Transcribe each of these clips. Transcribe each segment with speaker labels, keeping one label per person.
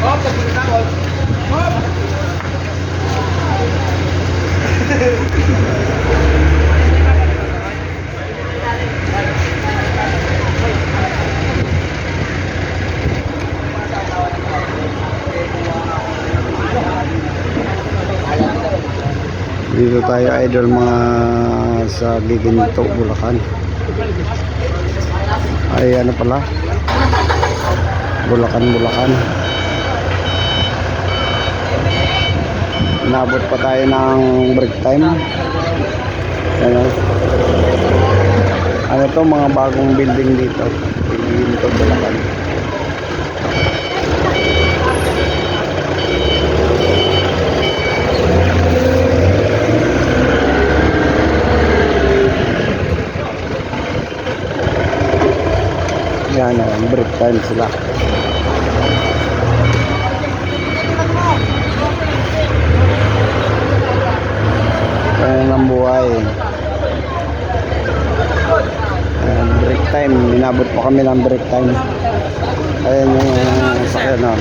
Speaker 1: Dito tayo idol mga sa Giginto, Bulacan. Ay ano pala? Bulacan, Bulacan. Nabot pa tayo ng break time. Ano? Ano to mga bagong building dito. Giginto, Bulacan. Yan o, break time sila. Kaya ng buhay. Ayan, break time. Inabot pa kami ng break time. Ayan yung uh, sakyan na. Ayan.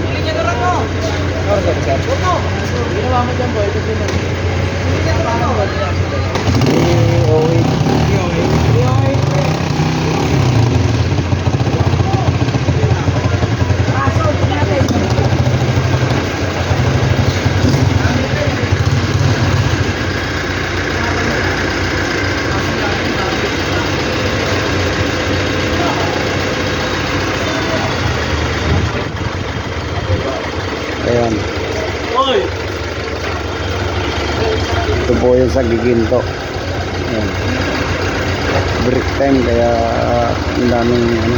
Speaker 1: Ito po yung sa Giginto. Ayan. Break time kaya uh, ang daming ano.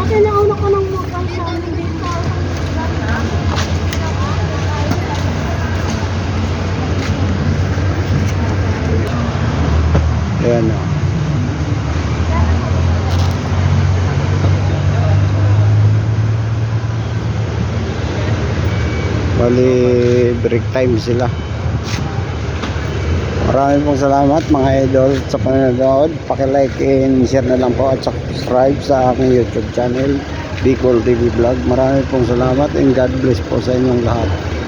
Speaker 2: Kasi nauna ko nang mukhang sa amin
Speaker 1: Ayan o. Bali, break time sila. Maraming pong salamat mga idol sa panonood. Paki-like and share na lang po at subscribe sa aking YouTube channel, Bicol TV Vlog. Maraming pong salamat and God bless po sa inyong lahat.